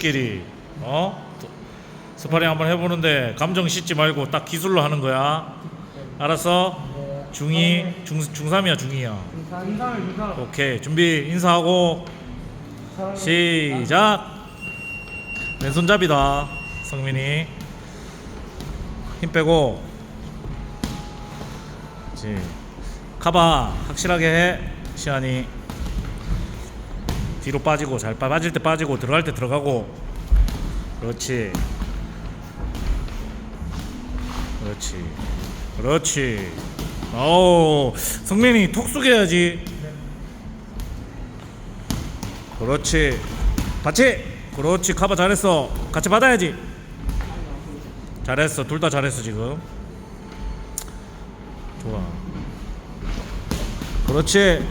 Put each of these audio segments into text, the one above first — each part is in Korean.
부부끼리 어? 스파링 한번 해보는데 감정 씻지 말고 딱 기술로 하는 거야. 알았어? 중이 중 중삼이야 중이야. 인상을 인상. 오케이. 준비 인사하고 시작. 왼손잡이다 성민이. 힘 빼고. 그렇지. 카바 확실하게 해 시안이 뒤로 빠지고 잘 빠- 빠질 때 빠지고 들어갈 때 들어가고. 그렇지. 그렇지. 그렇지. 오 성민이 톡 숙여야지. 그렇지. 같이. 그렇지. 카바 잘했어. 같이 받아야지. 잘했어. 둘 다 잘했어 지금. 좋아. 그렇지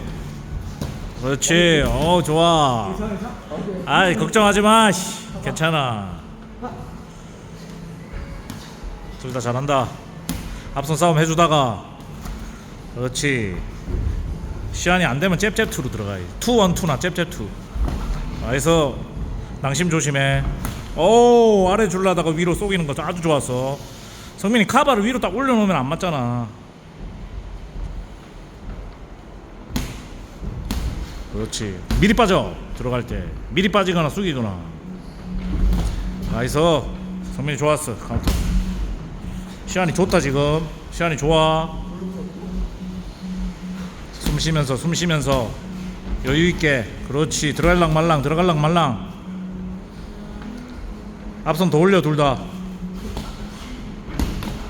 그렇지. 어 좋아. 아이 걱정하지 마 씨. 괜찮아. 둘 다 잘한다. 앞선 싸움 해주다가. 그렇지. 시안이 안 되면 잽잽 투로 들어가야지. 투원 투나 잽잽투. 나이스 낭심 조심해. 오 아래 줄라다가 위로 쏘기는 거 아주 좋았어. 성민이 카바를 위로 딱 올려놓으면 안 맞잖아 그렇지. 미리 빠져. 들어갈 때. 미리 빠지거나 숙이거나. 나이스. 성민이 좋았어. 카운터. 시안이 좋다 지금. 시안이 좋아. 숨 쉬면서 숨 쉬면서. 여유 있게. 그렇지. 들어갈랑 말랑 들어갈랑 말랑. 앞선 더 올려 둘 다.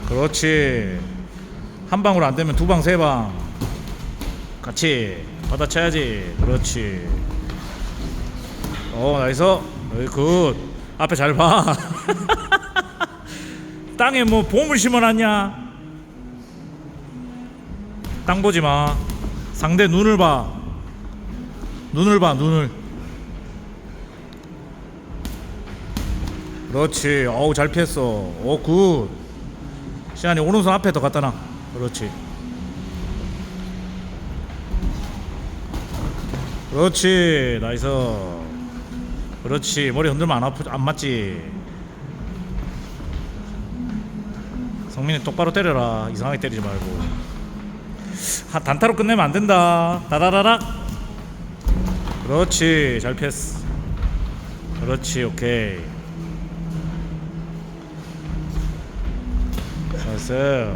그렇지. 한 방으로 안 되면 두 방 세 방. 같이 받아쳐야지. 그렇지. 어 나이스. 어이, 굿. 앞에 잘봐. 땅에 뭐 봄을 심어놨냐? 땅 보지 마. 상대 눈을 봐. 눈을 봐 눈을. 그렇지. 어우 잘 피했어. 오굿. 시안이 오른손 앞에 더 갖다 놔. 그렇지 그렇지 나이스 그렇지 머리 흔들면 안 아프 안 맞지. 성민이 똑바로 때려라. 이상하게 때리지 말고. 한 단타로 끝내면 안 된다. 다다다닥 그렇지 잘 피했어 그렇지 오케이. 잘했어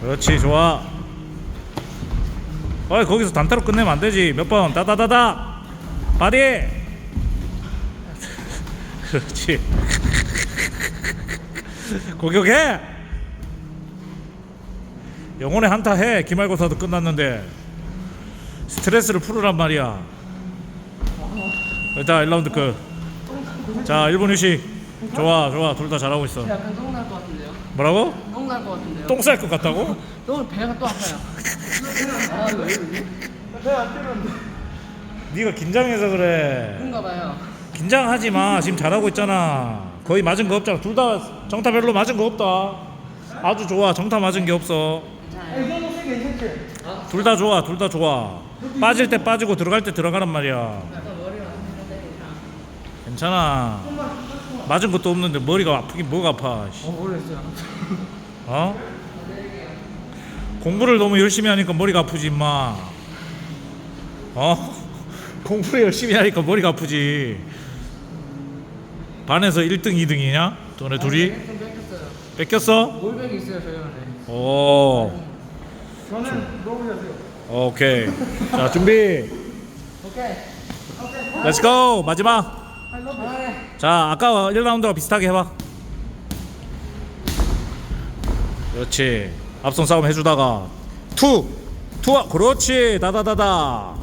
그렇지 좋아 어이 거기서 단타로 끝내면 안 되지. 몇 번. 다다다다. 바디. 그렇지. 공격해. 영혼의 한타 해. 기말고사도 끝났는데 스트레스를 풀으란 말이야. 일단 1라운드 끝자 1분 휴식 좋아 좋아 둘 다 잘하고 있어 약간 똥날 것 같은데요? 뭐라고? 똥날 것 같은데요? 똥 쌀 것 같다고? 똥 배가 또 아파요. 아 이거 왜 이러지? 배안 뜨는데. 네가 긴장해서 그래 그런가 봐요. 긴장하지 마 지금 잘하고 있잖아 거의 맞은 거 없잖아 둘 다 정타 별로 맞은 거 없다 아주 좋아 정타 맞은 게 없어 이 정도 세 괜찮지? 둘 다 좋아 둘 다 좋아 빠질 때 빠지고 들어갈 때 들어가란 말이야 괜찮아 맞은 것도 없는데 머리가 아프긴 뭐가 아파 씨. 어 모르겠어요. 어? 공부를 너무 열심히 하니까 머리가 아프지 임마 어? 공부를 열심히 하니까 머리가 아프지 반에서 1등 2등이냐? 너네 둘이? 좀 뺏겼어요. 뺏겼어? 몰백이 있어요 저희 안에. 오 저는 너무 잘해요. 오케이 자 준비 오케이. 렛츠고 마지막 아 네. 자 아까 1라운드와 비슷하게 해봐. 그렇지. 앞선 싸움 해주다가. 투투 그렇지. 다다다다.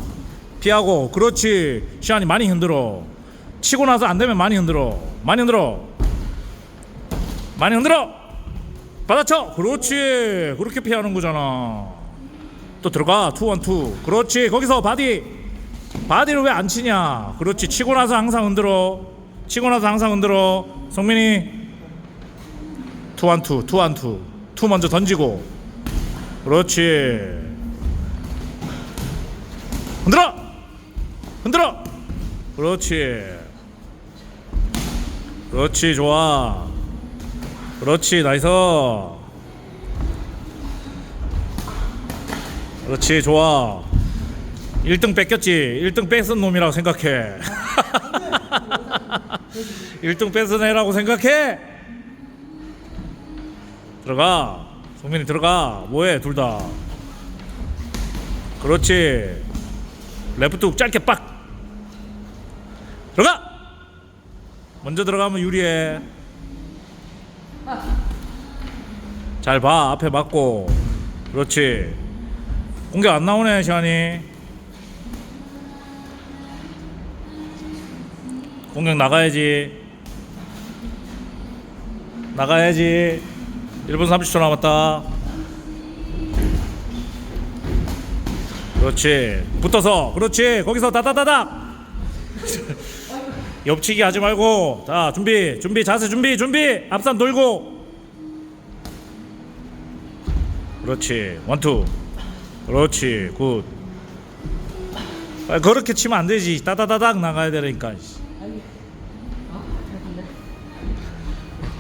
피하고 그렇지. 시안이 많이 흔들어. 치고 나서 안 되면 많이 흔들어. 많이 흔들어. 많이 흔들어. 받아쳐. 그렇지. 그렇게 피하는 거잖아. 또 들어가. 투원투. 그렇지. 거기서 바디. 바디를 왜 안 치냐. 그렇지. 치고 나서 항상 흔들어 치고 나서 항상 흔들어. 성민이 투원투 투원투. 투 먼저 던지고. 그렇지. 흔들어! 흔들어! 그렇지. 그렇지 좋아. 그렇지 나이스. 그렇지 좋아. 1등 뺏겼지. 1등 뺏은 놈이라고 생각해 1등 뺏은 애라고 생각해? 들어가. 성민이 들어가. 뭐해 둘 다? 그렇지. 레프트 훅 짧게 빡. 들어가! 먼저 들어가면 유리해. 잘 봐. 앞에 맞고. 그렇지. 공격 안 나오네 시환이 공격 나가야지. 나가야지. 1분 30초 남았다. 그렇지. 붙어서. 그렇지. 거기서 다다다닥 옆치기 하지 말고. 자 준비 준비. 자세 준비 준비. 앞선 돌고. 그렇지. 원투. 그렇지. 굿. 아, 그렇게 치면 안 되지. 따다다닥 나가야 되니까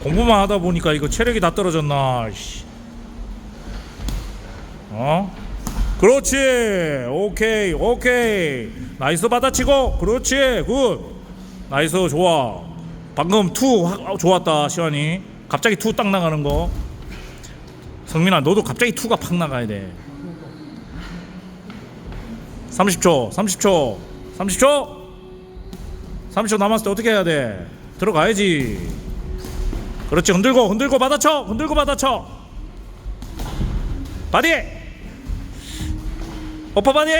공부만 하다 보니까 이거 체력이 다 떨어졌나 씨. 어? 그렇지. 오케이 오케이. 나이스 받아치고. 그렇지. 굿. 나이스 좋아. 방금 투 확- 아, 좋았다 시환이. 갑자기 투 딱 나가는 거. 성민아 너도 갑자기 투가 팍 나가야 돼. 30초 30초 30초? 30초 남았을 때 어떻게 해야 돼? 들어가야지 그렇지 흔들고 흔들고 받아쳐 흔들고 받아쳐. 바디 어퍼 바디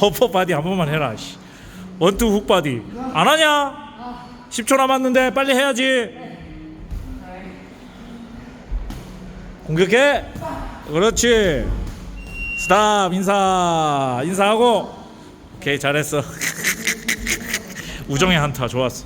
어퍼 바디 한 번만 해라 씨. 원투 훅 바디. 안 하냐? 10초 남았는데 빨리 해야지. 공격해. 그렇지. 스탑 인사. 인사하고. 오케이 잘했어 우정의 한타 좋았어